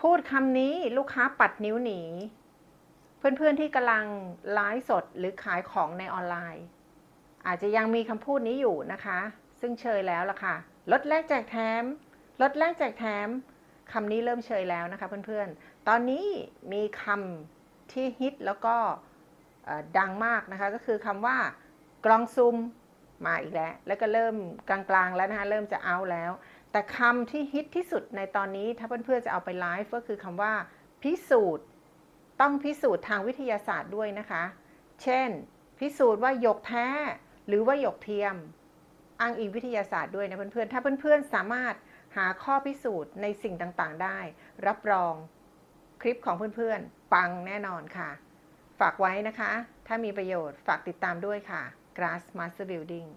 พูดคำนี้ลูกค้าปัดนิ้วหนี เพื่อนๆที่กำลังไลฟ์สดหรือขายของในออนไลน์ อาจจะยังมีคำพูดนี้อยู่นะคะ ซึ่งเชยแล้วล่ะค่ะลดแลกแจกแถมลดแลกแจกแถมคำนี้เริ่มเชยแล้วนะคะเพื่อนๆ ตอนนี้มีคำที่ฮิตแล้วก็ดังมากนะคะก็คือคำว่ากลองซุมมาอีกแล้ว แล้วก็เริ่มกลางๆแล้วนะคะเริ่มจะเอาแล้ว แต่คำที่ฮิตที่สุดในตอนนี้ถ้าเพื่อนๆจะเอาไปไลฟ์ก็คือคำว่า พิสูจน์ ต้องพิสูจน์ทางวิทยาศาสตร์ด้วยนะคะ เช่น พิสูจน์ว่าหยกแท้ หรือว่าหยกเทียม อ้างอิงวิทยาศาสตร์ด้วยนะเพื่อนๆ ถ้าเพื่อนๆสามารถหาข้อพิสูจน์ในสิ่งต่างๆ ได้ รับรองคลิปของเพื่อนๆ ปังแน่นอนค่ะ ฝากไว้นะคะ ถ้ามีประโยชน์ฝากติดตามด้วยค่ะ Grass Master Building